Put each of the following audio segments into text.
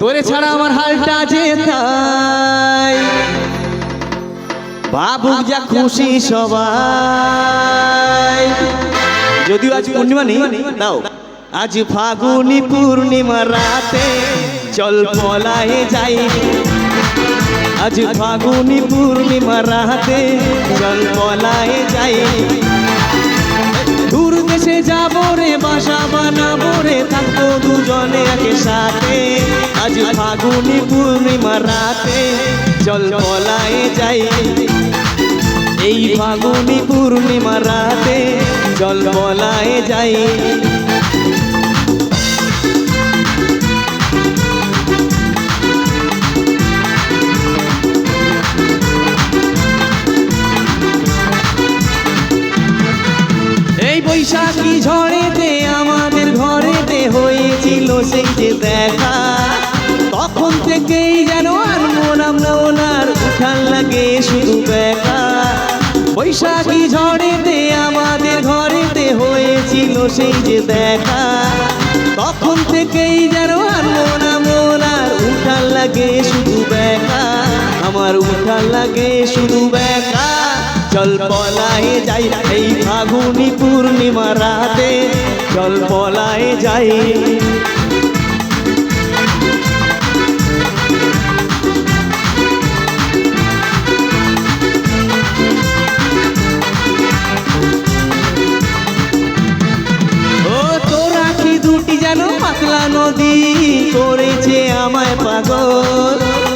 তোরে ছাড়া আমার হালটা যে তাই। বাবু যা খুশি সবাই। যদিও আজ পূর্ণিমা নেই দাও। আজ ফাগুনি পূর্ণিমা রাতে চল পলায়ে যাই। আজ ফাগুনি পূর্ণিমা রাতে চল পলায়ে যাই। যাব রে, বাসা বানাবো রে, থাকব দুজনে একে সাথে আজ ফাগুনি পূর্ণিমা রাতে চল পলায়ে যাই। এই ফাগুনি পূর্ণিমা রাতে চল পলায়ে যাই। বৈশাখী ঝড়েতে আমাদের ঘরেতে হয়েছিল সেই যে দেখা। তখন থেকেই যেন আর মোনাম ওনার উঠান লাগে শুধু বেকা বৈশাখী ঝড়েতে আমাদের ঘরেতে হয়েছিল সেই যে দেখা। তখন থেকেই যেন আর মোনাম ওনার উঠান লাগে শুধু বেকা আমার উঠান লাগে শুধু বেকা চল পলায়ে যাই, এই ফাগুনি পূর্ণিমা রাতে চল পলায়ে যাই। যেন পাতলা নদী করেছে আমায় পাগল।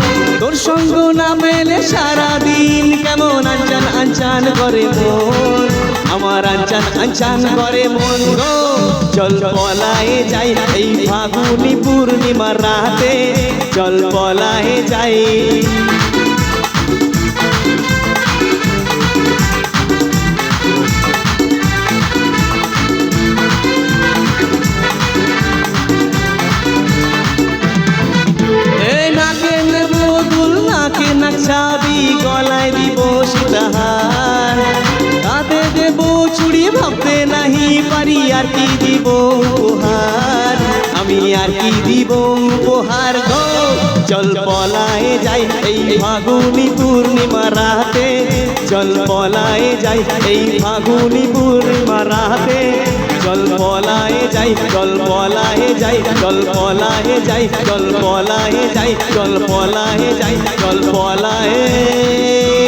তোর সঙ্গ না মেলে সারাদিন কেমন আঞ্চান আঞ্চান করে মন। আমার আঞ্চান আঞ্চান করে মন গো। চল পলায়ে যাই এই ফাগুনি পূর্ণিমার রাতে। চল পলায়ে যাই। নাকছাবি গলায় দিব সীতাহার। তাতে দেব চুড়ি, ভাবতে নাহি পারি আর কি দিব উপহার। আমি আর কি দিব উপহার গো? চল পলায়ে যাই এই ফাগুনি পূর্ণিমা রাতে। চল পলায়ে যাই এই ফাগুনি পূর্ণিমা যাই চল পলায়ে যাই চল পলায়ে যাই চল পলায়ে যাই চল পলায়ে যাই চল পলায়ে